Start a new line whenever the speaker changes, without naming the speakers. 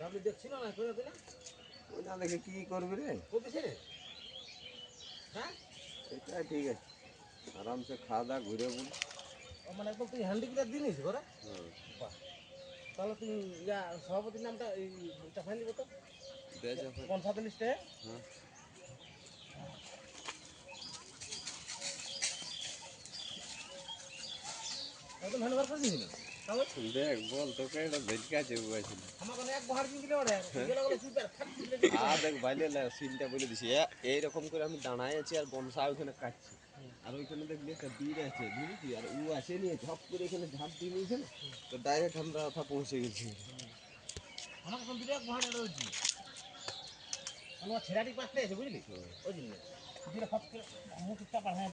আপনি দেখছিল না? করে দিলে
ওই না দেখে কি করবি রে?
রে হ্যাঁ?
এটা ঠিক আছে। আরামসে খাওয়া দাওয়া ঘুরে বল।
মানে একদম তুই হ্যান্ডিক্রাফট দিয়ে নিয়েছিস ঘরে বাহ। তাহলে তুই ইয়া সভাপতির নামটা এই এটা ফাইন দিব তো? পঞ্চায়েত
হ্যাঁ।
একদম হ্যান্ড করে দিয়েছিল তাহলে
দেখ বল তোকে এটা ভেটকা চেপেছিল
আমার কোনো এক বহার দিয়ে দিলে ওরে গেলে বলে সুপার খাট দিলে
আর দেখ বাইলে সিনটা বলে দিছি এ- এইরকম করে আমি দাঁড়ায় আছি আর বনসা ওখানে কাটছি আর ওইখানে দেখলি একটা বীর আছে বুঝেছি আর ও আসে নিয়ে ঝপ করে এখানে ঝাঁপ দিয়ে নিয়েছে না তো ডাইরেক্ট আমরা ওঠা পৌঁছে গেছি
আমাকে কোন দিলে এক বহার রয়েছে আমার ছেড়াটি পাশে আছে বুঝলি ওই জন্য দিলে ফট করে মুখ চাপা হ্যাঁ